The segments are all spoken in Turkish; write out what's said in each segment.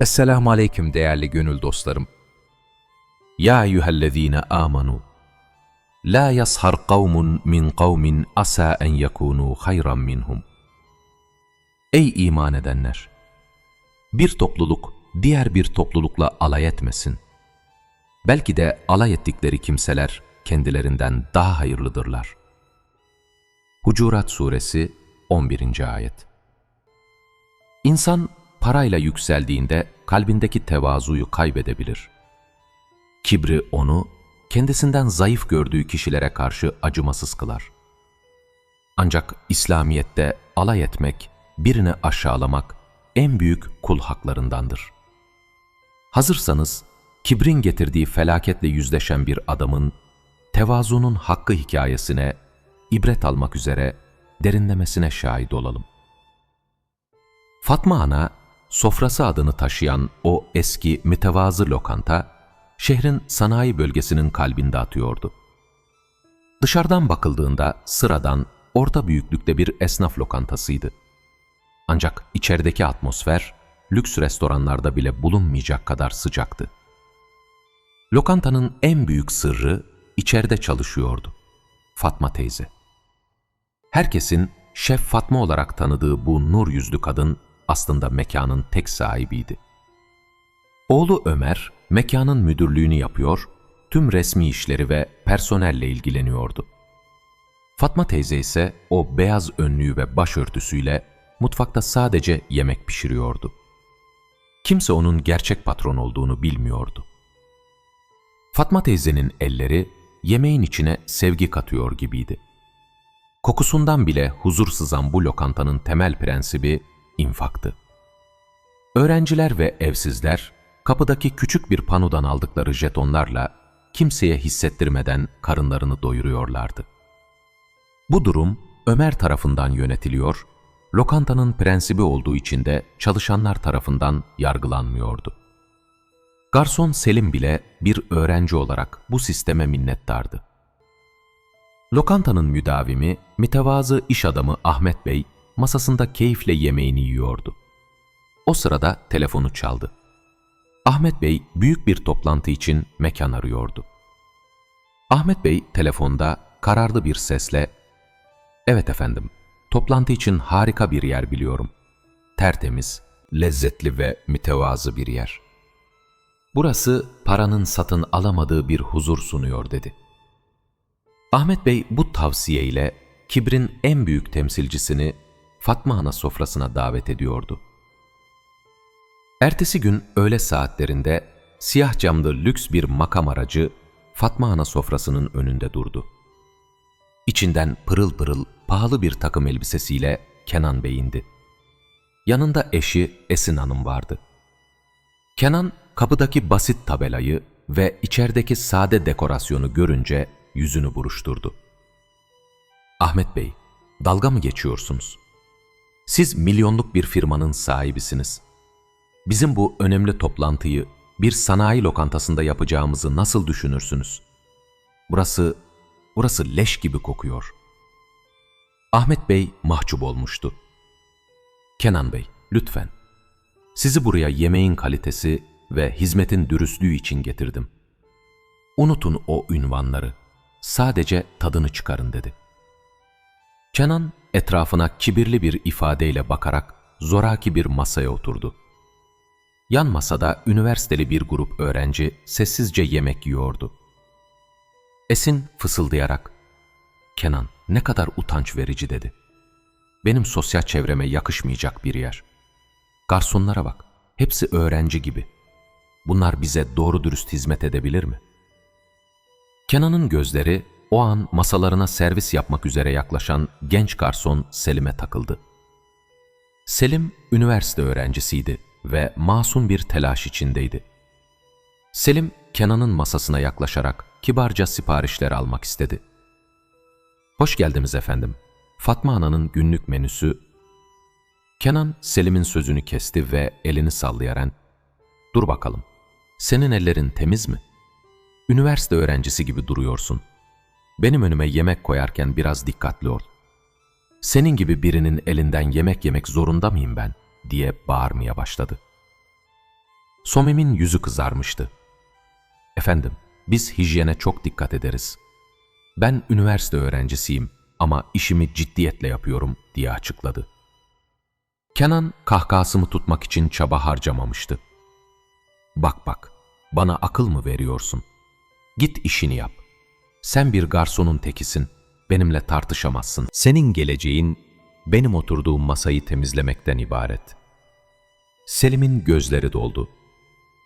Esselamu Aleyküm değerli gönül dostlarım. Ya eyyühellezine amanu. La yashar kavmun min kavmin asa en yekunu hayran minhum. Ey iman edenler! Bir topluluk diğer bir toplulukla alay etmesin. Belki de alay ettikleri kimseler kendilerinden daha hayırlıdırlar. Hucurat Suresi 11. Ayet İnsan parayla yükseldiğinde kalbindeki tevazuyu kaybedebilir. Kibri onu kendisinden zayıf gördüğü kişilere karşı acımasız kılar. Ancak İslamiyet'te alay etmek, birini aşağılamak en büyük kul haklarındandır. Hazırsanız kibrin getirdiği felaketle yüzleşen bir adamın tevazunun hakkı hikayesine ibret almak üzere derinlemesine şahit olalım. Fatma Ana, sofrası adını taşıyan o eski mütevazı lokanta, şehrin sanayi bölgesinin kalbinde atıyordu. Dışarıdan bakıldığında sıradan, orta büyüklükte bir esnaf lokantasıydı. Ancak içerideki atmosfer, lüks restoranlarda bile bulunmayacak kadar sıcaktı. Lokantanın en büyük sırrı içeride çalışıyordu. Fatma teyze. Herkesin Şef Fatma olarak tanıdığı bu nur yüzlü kadın aslında mekanın tek sahibiydi. Oğlu Ömer mekanın müdürlüğünü yapıyor, tüm resmi işleri ve personelle ilgileniyordu. Fatma teyze ise o beyaz önlüğü ve başörtüsüyle mutfakta sadece yemek pişiriyordu. Kimse onun gerçek patron olduğunu bilmiyordu. Fatma teyzenin elleri yemeğin içine sevgi katıyor gibiydi. Kokusundan bile huzur sızan bu lokantanın temel prensibi infaktı. Öğrenciler ve evsizler kapıdaki küçük bir panodan aldıkları jetonlarla kimseye hissettirmeden karınlarını doyuruyorlardı. Bu durum Ömer tarafından yönetiliyor, lokantanın prensibi olduğu için de çalışanlar tarafından yargılanmıyordu. Garson Selim bile bir öğrenci olarak bu sisteme minnettardı. Lokantanın müdavimi, mütevazı iş adamı Ahmet Bey, masasında keyifle yemeğini yiyordu. O sırada telefonu çaldı. Ahmet Bey büyük bir toplantı için mekan arıyordu. Ahmet Bey telefonda kararlı bir sesle ''Evet efendim, toplantı için harika bir yer biliyorum. Tertemiz, lezzetli ve mütevazı bir yer. Burası paranın satın alamadığı bir huzur sunuyor.'' dedi. Ahmet Bey bu tavsiyeyle kibrin en büyük temsilcisini Fatma Ana sofrasına davet ediyordu. Ertesi gün öğle saatlerinde siyah camlı lüks bir makam aracı Fatma Ana sofrasının önünde durdu. İçinden pırıl pırıl pahalı bir takım elbisesiyle Kenan Bey indi. Yanında eşi Esin Hanım vardı. Kenan kapıdaki basit tabelayı ve içerideki sade dekorasyonu görünce yüzünü buruşturdu. Ahmet Bey, dalga mı geçiyorsunuz? Siz milyonluk bir firmanın sahibisiniz. Bizim bu önemli toplantıyı bir sanayi lokantasında yapacağımızı nasıl düşünürsünüz? Burası, burası leş gibi kokuyor. Ahmet Bey mahcup olmuştu. Kenan Bey, lütfen. Sizi buraya yemeğin kalitesi ve hizmetin dürüstlüğü için getirdim. Unutun o ünvanları. Sadece tadını çıkarın dedi. Kenan etrafına kibirli bir ifadeyle bakarak zoraki bir masaya oturdu. Yan masada üniversiteli bir grup öğrenci sessizce yemek yiyordu. Esin fısıldayarak, Kenan ne kadar utanç verici dedi. Benim sosyal çevreme yakışmayacak bir yer. Garsonlara bak, hepsi öğrenci gibi. Bunlar bize doğru dürüst hizmet edebilir mi? Kenan'ın gözleri o an masalarına servis yapmak üzere yaklaşan genç garson Selim'e takıldı. Selim üniversite öğrencisiydi ve masum bir telaş içindeydi. Selim Kenan'ın masasına yaklaşarak kibarca siparişler almak istedi. Hoş geldiniz efendim. Fatma Ana'nın günlük menüsü. Kenan Selim'in sözünü kesti ve elini sallayarak ''Dur bakalım, senin ellerin temiz mi? Üniversite öğrencisi gibi duruyorsun. Benim önüme yemek koyarken biraz dikkatli ol. Senin gibi birinin elinden yemek yemek zorunda mıyım ben?'' diye bağırmaya başladı. Somem'in yüzü kızarmıştı. Efendim, biz hijyene çok dikkat ederiz. Ben üniversite öğrencisiyim ama işimi ciddiyetle yapıyorum diye açıkladı. Kenan kahkahasımı tutmak için çaba harcamamıştı. Bak bak, bana akıl mı veriyorsun? Git işini yap. Sen bir garsonun tekisin, benimle tartışamazsın. Senin geleceğin benim oturduğum masayı temizlemekten ibaret. Selim'in gözleri doldu.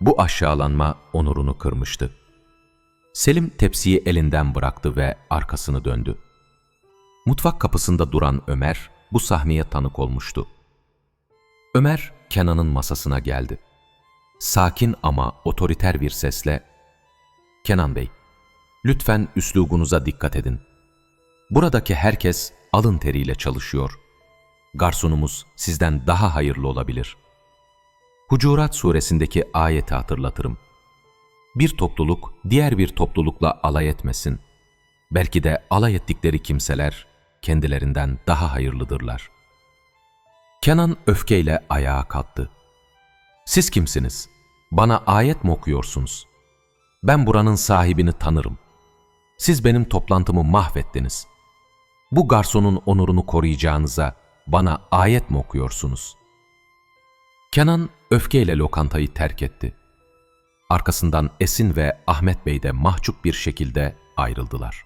Bu aşağılanma onurunu kırmıştı. Selim tepsiyi elinden bıraktı ve arkasını döndü. Mutfak kapısında duran Ömer bu sahneye tanık olmuştu. Ömer Kenan'ın masasına geldi. Sakin ama otoriter bir sesle "Kenan Bey, lütfen üslubunuza dikkat edin. Buradaki herkes alın teriyle çalışıyor. Garsonumuz sizden daha hayırlı olabilir." Hucurat suresindeki ayeti hatırlatırım. Bir topluluk diğer bir toplulukla alay etmesin. Belki de alay ettikleri kimseler kendilerinden daha hayırlıdırlar. Kenan öfkeyle ayağa kalktı. Siz kimsiniz? Bana ayet mi okuyorsunuz? Ben buranın sahibini tanırım. Siz benim toplantımı mahvettiniz. Bu garsonun onurunu koruyacağınıza bana ayet mi okuyorsunuz? Kenan öfkeyle lokantayı terk etti. Arkasından Esin ve Ahmet Bey de mahcup bir şekilde ayrıldılar.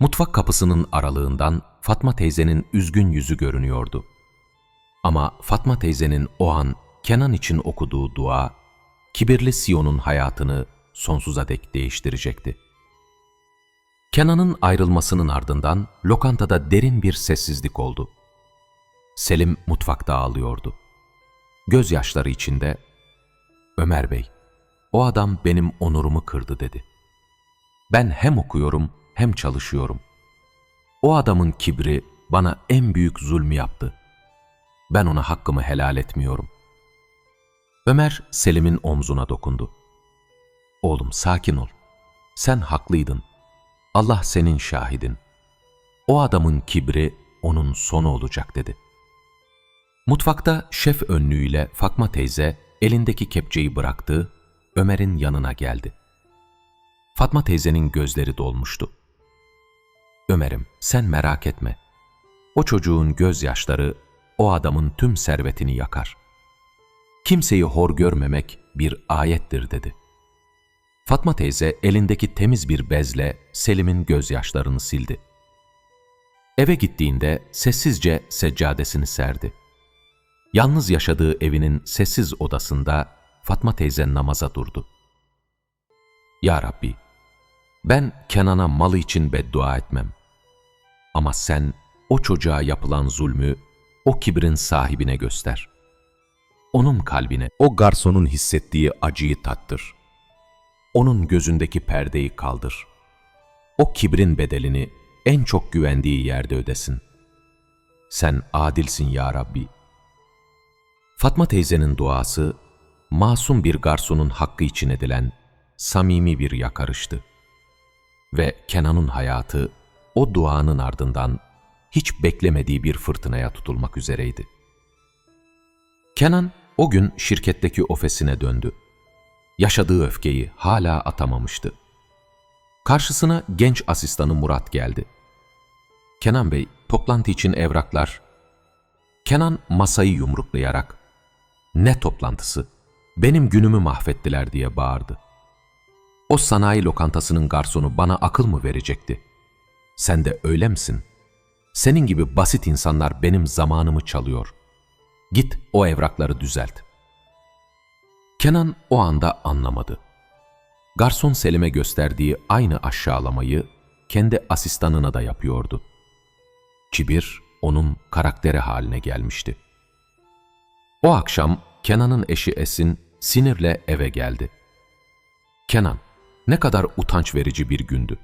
Mutfak kapısının aralığından Fatma teyzenin üzgün yüzü görünüyordu. Ama Fatma teyzenin o an Kenan için okuduğu dua, kibirli Siyon'un hayatını sonsuza dek değiştirecekti. Kenan'ın ayrılmasının ardından lokantada derin bir sessizlik oldu. Selim mutfakta ağlıyordu. Gözyaşları içinde, Ömer Bey, o adam benim onurumu kırdı dedi. Ben hem okuyorum hem çalışıyorum. O adamın kibri bana en büyük zulmü yaptı. Ben ona hakkımı helal etmiyorum. Ömer Selim'in omzuna dokundu. Oğlum sakin ol. Sen haklıydın. Allah senin şahidin. O adamın kibri onun sonu olacak dedi. Mutfakta şef önlüğüyle Fakma teyze elindeki kepçeyi bıraktı, Ömer'in yanına geldi. Fatma teyzenin gözleri dolmuştu. Ömer'im sen merak etme. O çocuğun gözyaşları o adamın tüm servetini yakar. Kimseyi hor görmemek bir ayettir dedi. Fatma teyze elindeki temiz bir bezle Selim'in gözyaşlarını sildi. Eve gittiğinde sessizce seccadesini serdi. Yalnız yaşadığı evinin sessiz odasında Fatma teyze namaza durdu. Ya Rabbi, ben Kenan'a malı için beddua etmem. Ama sen o çocuğa yapılan zulmü o kibrin sahibine göster. Onun kalbine o garsonun hissettiği acıyı tattır. Onun gözündeki perdeyi kaldır. O kibrin bedelini en çok güvendiği yerde ödesin. Sen adilsin ya Rabbi. Fatma teyzenin duası, masum bir garsonun hakkı için edilen samimi bir yakarıştı. Ve Kenan'ın hayatı o duanın ardından hiç beklemediği bir fırtınaya tutulmak üzereydi. Kenan o gün şirketteki ofesine döndü. Yaşadığı öfkeyi hala atamamıştı. Karşısına genç asistanı Murat geldi. Kenan Bey, toplantı için evraklar. Kenan masayı yumruklayarak, ne toplantısı, benim günümü mahvettiler diye bağırdı. O sanayi lokantasının garsonu bana akıl mı verecekti? Sen de öyle misin? Senin gibi basit insanlar benim zamanımı çalıyor. Git o evrakları düzelt. Kenan o anda anlamadı. Garson Selim'e gösterdiği aynı aşağılamayı kendi asistanına da yapıyordu. Kibir onun karakteri haline gelmişti. O akşam Kenan'ın eşi Esin sinirle eve geldi. Kenan, ne kadar utanç verici bir gündü.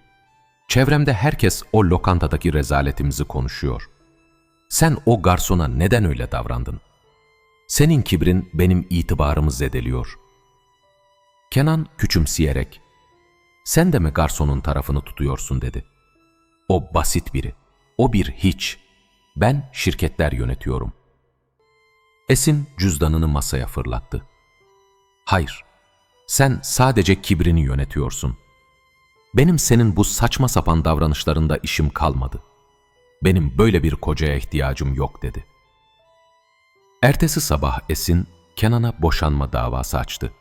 Çevremde herkes o lokantadaki rezaletimizi konuşuyor. Sen o garsona neden öyle davrandın? Senin kibrin benim itibarımı zedeliyor. Kenan küçümseyerek, sen de mi garsonun tarafını tutuyorsun dedi. O basit biri, o bir hiç. Ben şirketler yönetiyorum. Esin cüzdanını masaya fırlattı. Hayır, sen sadece kibrini yönetiyorsun. Benim senin bu saçma sapan davranışlarında işim kalmadı. Benim böyle bir kocaya ihtiyacım yok dedi. Ertesi sabah Esin, Kenan'a boşanma davası açtı.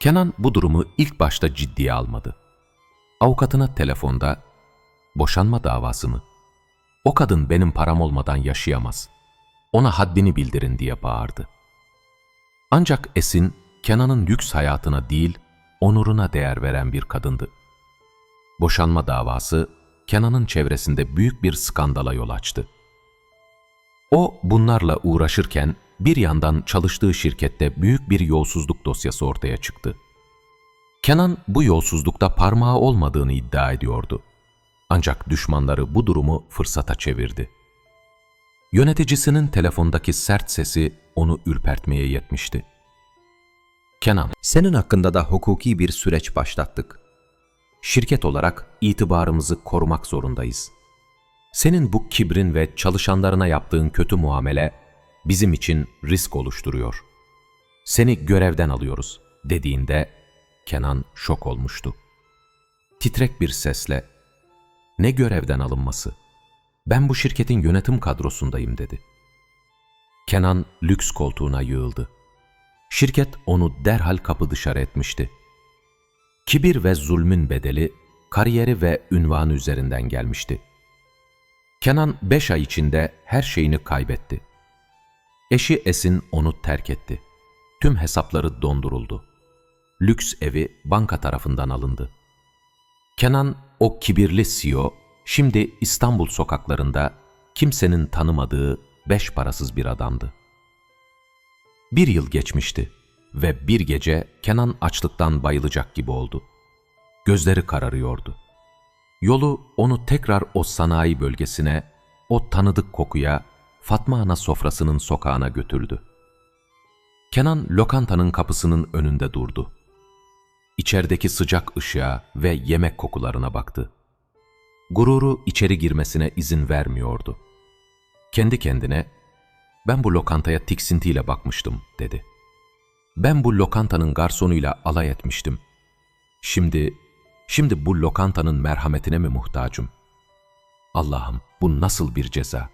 Kenan bu durumu ilk başta ciddiye almadı. Avukatına telefonda, boşanma davası mı? O kadın benim param olmadan yaşayamaz. Ona haddini bildirin diye bağırdı. Ancak Esin, Kenan'ın lüks hayatına değil, onuruna değer veren bir kadındı. Boşanma davası, Kenan'ın çevresinde büyük bir skandala yol açtı. O bunlarla uğraşırken bir yandan çalıştığı şirkette büyük bir yolsuzluk dosyası ortaya çıktı. Kenan bu yolsuzlukta parmağı olmadığını iddia ediyordu. Ancak düşmanları bu durumu fırsata çevirdi. Yöneticisinin telefondaki sert sesi onu ürpertmeye yetmişti. Kenan, Senin hakkında da hukuki bir süreç başlattık. şirket olarak itibarımızı korumak zorundayız. Senin bu kibrin ve çalışanlarına yaptığın kötü muamele bizim için risk oluşturuyor. Seni görevden alıyoruz dediğinde Kenan şok olmuştu. Titrek bir sesle ne görevden alınması? Ben bu şirketin yönetim kadrosundayım dedi. Kenan lüks koltuğuna yığıldı. Şirket onu derhal kapı dışarı etmişti. Kibir ve zulmün bedeli kariyeri ve ünvanı üzerinden gelmişti. Kenan beş ay içinde her şeyini kaybetti. Eşi Esin onu terk etti. Tüm hesapları donduruldu. Lüks evi banka tarafından alındı. Kenan o kibirli CEO şimdi İstanbul sokaklarında kimsenin tanımadığı beş parasız bir adamdı. Bir yıl geçmişti ve bir gece Kenan açlıktan bayılacak gibi oldu. Gözleri kararıyordu. Yolu onu tekrar o sanayi bölgesine, o tanıdık kokuya, Fatma Ana sofrasının sokağına götürdü. Kenan lokantanın kapısının önünde durdu. İçerideki sıcak ışığa ve yemek kokularına baktı. Gururu içeri girmesine izin vermiyordu. Kendi kendine, ben bu lokantaya tiksintiyle bakmıştım, dedi. Ben bu lokantanın garsonuyla alay etmiştim. Şimdi, şimdi bu lokantanın merhametine mi muhtacım? Allah'ım bu nasıl bir ceza?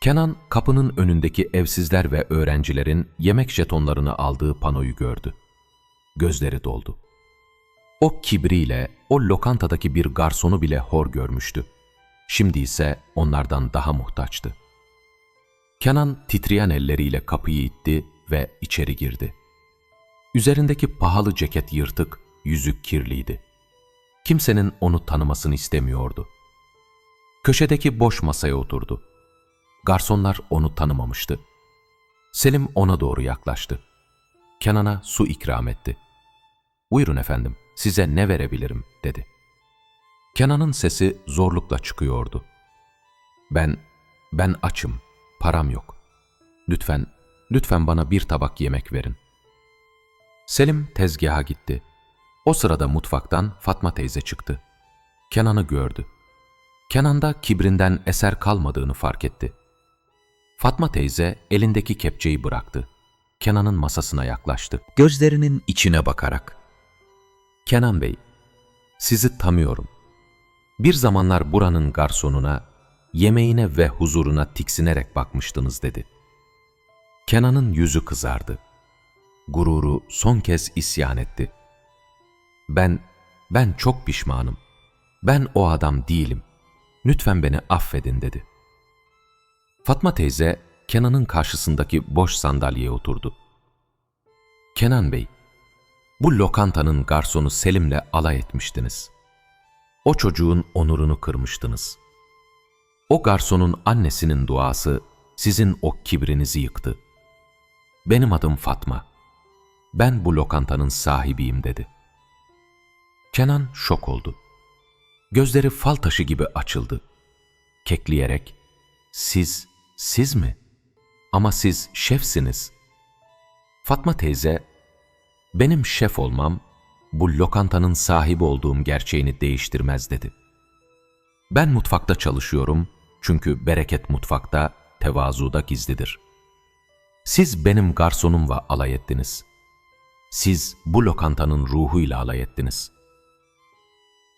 Kenan kapının önündeki evsizler ve öğrencilerin yemek jetonlarını aldığı panoyu gördü. Gözleri doldu. O kibriyle o lokantadaki bir garsonu bile hor görmüştü. Şimdi ise onlardan daha muhtaçtı. Kenan titreyen elleriyle kapıyı itti ve içeri girdi. Üzerindeki pahalı ceket yırtık, yüzük kirliydi. Kimsenin onu tanımasını istemiyordu. Köşedeki boş masaya oturdu. Garsonlar onu tanımamıştı. Selim ona doğru yaklaştı. Kenan'a su ikram etti. ''Buyurun efendim, size ne verebilirim?'' dedi. Kenan'ın sesi zorlukla çıkıyordu. ''Ben, ben açım, param yok. Lütfen, lütfen bana bir tabak yemek verin.'' Selim tezgaha gitti. O sırada mutfaktan Fatma teyze çıktı. Kenan'ı gördü. Kenan'da kibrinden eser kalmadığını fark etti. Fatma teyze elindeki kepçeyi bıraktı. Kenan'ın masasına yaklaştı. Gözlerinin içine bakarak. Kenan Bey, sizi tanıyorum. Bir zamanlar buranın garsonuna, yemeğine ve huzuruna tiksinerek bakmıştınız dedi. Kenan'ın yüzü kızardı. Gururu son kez isyan etti. Ben, ben çok pişmanım. Ben o adam değilim. Lütfen beni affedin dedi. Fatma teyze Kenan'ın karşısındaki boş sandalyeye oturdu. Kenan Bey, bu lokantanın garsonu Selim'le alay etmiştiniz. O çocuğun onurunu kırmıştınız. O garsonun annesinin duası sizin o kibrinizi yıktı. Benim adım Fatma. Ben bu lokantanın sahibiyim dedi. Kenan şok oldu. Gözleri fal taşı gibi açıldı. Kekleyerek, siz, siz mi? Ama siz şefsiniz. Fatma teyze, benim şef olmam, bu lokantanın sahibi olduğum gerçeğini değiştirmez dedi. Ben mutfakta çalışıyorum çünkü bereket mutfakta, tevazuda gizlidir. Siz benim garsonumla alay ettiniz. Siz bu lokantanın ruhuyla alay ettiniz.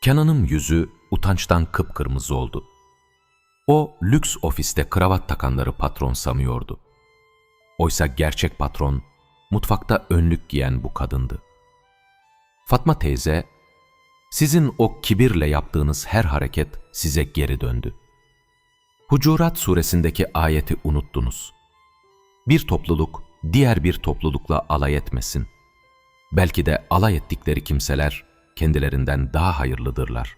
Kenan'ın yüzü utançtan kıpkırmızı oldu. O lüks ofiste kravat takanları patron sanıyordu. Oysa gerçek patron mutfakta önlük giyen bu kadındı. Fatma teyze, sizin o kibirle yaptığınız her hareket size geri döndü. Hucurat suresindeki ayeti unuttunuz. Bir topluluk diğer bir toplulukla alay etmesin. Belki de alay ettikleri kimseler kendilerinden daha hayırlıdırlar.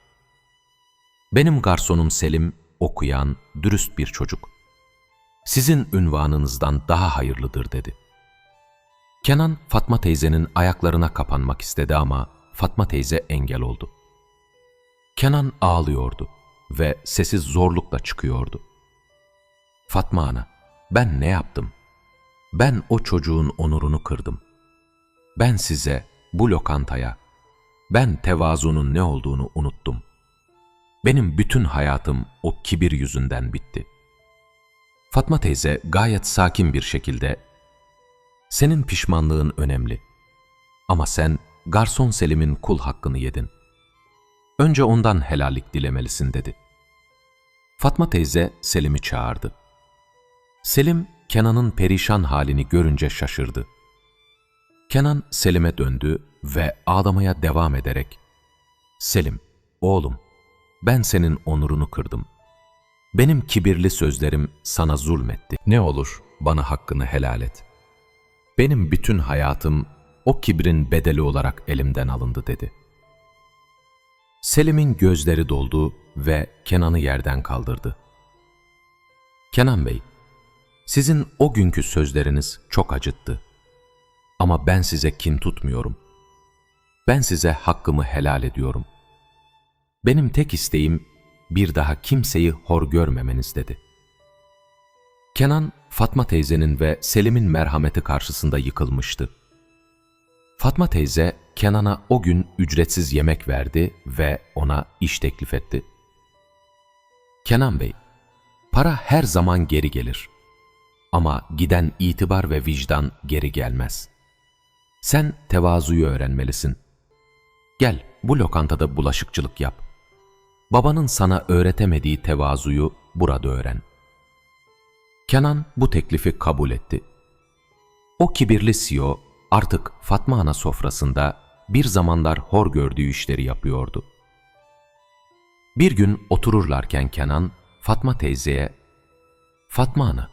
Benim garsonum Selim, okuyan, dürüst bir çocuk. Sizin ünvanınızdan daha hayırlıdır dedi. Kenan, Fatma teyzenin ayaklarına kapanmak istedi ama Fatma teyze engel oldu. Kenan ağlıyordu ve sesi zorlukla çıkıyordu. Fatma ana, ben ne yaptım? Ben o çocuğun onurunu kırdım. Ben size, bu lokantaya, ben tevazunun ne olduğunu unuttum. Benim bütün hayatım o kibir yüzünden bitti. Fatma teyze gayet sakin bir şekilde, senin pişmanlığın önemli. Ama sen garson Selim'in kul hakkını yedin. Önce ondan helallik dilemelisin dedi. Fatma teyze Selim'i çağırdı. Selim, Kenan'ın perişan halini görünce şaşırdı. Kenan Selim'e döndü ve ağlamaya devam ederek, ''Selim, oğlum, ben senin onurunu kırdım. Benim kibirli sözlerim sana zulmetti. Ne olur bana hakkını helal et. Benim bütün hayatım o kibrin bedeli olarak elimden alındı.'' dedi. Selim'in gözleri doldu ve Kenan'ı yerden kaldırdı. Kenan Bey, sizin o günkü sözleriniz çok acıttı. Ama ben size kin tutmuyorum. Ben size hakkımı helal ediyorum. Benim tek isteğim bir daha kimseyi hor görmemeniz dedi. Kenan, Fatma teyzenin ve Selim'in merhameti karşısında yıkılmıştı. Fatma teyze, Kenan'a o gün ücretsiz yemek verdi ve ona iş teklif etti. Kenan Bey, para her zaman geri gelir. Ama giden itibar ve vicdan geri gelmez. Sen tevazuyu öğrenmelisin. Gel bu lokantada bulaşıkçılık yap. Babanın sana öğretemediği tevazuyu burada öğren. Kenan bu teklifi kabul etti. O kibirli CEO artık Fatma Ana sofrasında bir zamanlar hor gördüğü işleri yapıyordu. Bir gün otururlarken Kenan, Fatma teyzeye, ''Fatma Ana,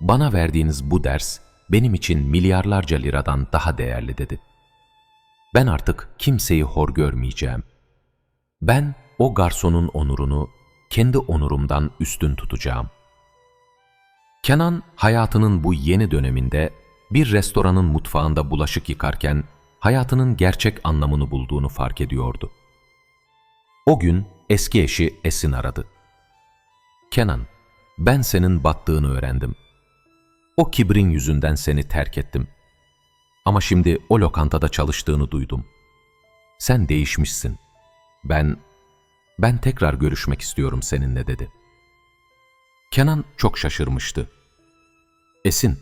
bana verdiğiniz bu ders benim için milyarlarca liradan daha değerli dedi. Ben artık kimseyi hor görmeyeceğim. Ben o garsonun onurunu kendi onurumdan üstün tutacağım. Kenan hayatının bu yeni döneminde bir restoranın mutfağında bulaşık yıkarken hayatının gerçek anlamını bulduğunu fark ediyordu. O gün eski eşi Esin aradı. Kenan, ben senin battığını öğrendim. O kibrin yüzünden seni terk ettim. Ama şimdi o lokantada çalıştığını duydum. Sen değişmişsin. Ben, ben tekrar görüşmek istiyorum seninle dedi. Kenan çok şaşırmıştı. Esin,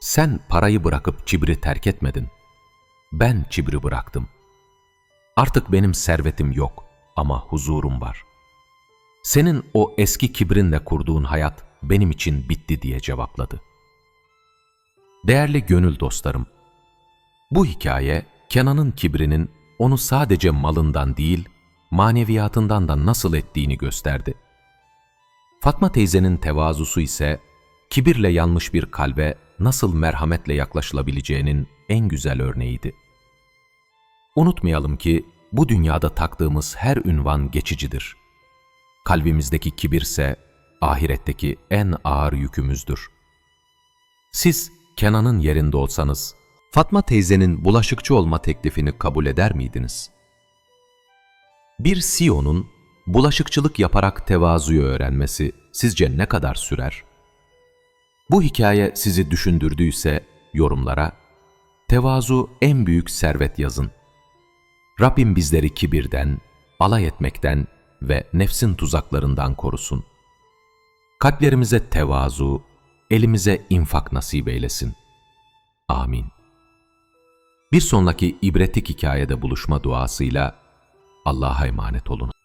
sen parayı bırakıp Çibri terk etmedin. Ben Çibri bıraktım. Artık benim servetim yok ama huzurum var. Senin o eski kibrinle kurduğun hayat benim için bitti diye cevapladı. Değerli gönül dostlarım, bu hikaye Kenan'ın kibrinin onu sadece malından değil, maneviyatından da nasıl ettiğini gösterdi. Fatma teyzenin tevazusu ise kibirle yanmış bir kalbe nasıl merhametle yaklaşılabileceğinin en güzel örneğiydi. Unutmayalım ki bu dünyada taktığımız her ünvan geçicidir. Kalbimizdeki kibirse ahiretteki en ağır yükümüzdür. Siz Kenan'ın yerinde olsanız Fatma teyzenin bulaşıkçı olma teklifini kabul eder miydiniz? bir CEO'nun bulaşıkçılık yaparak tevazuyu öğrenmesi sizce ne kadar sürer? Bu hikaye sizi düşündürdüyse yorumlara tevazu en büyük servet yazın. Rabbim bizleri kibirden, alay etmekten ve nefsin tuzaklarından korusun. Kalplerimize tevazu, elimize infak nasip eylesin. Amin. Bir sonraki ibretlik hikayede buluşma duasıyla Allah'a emanet olun.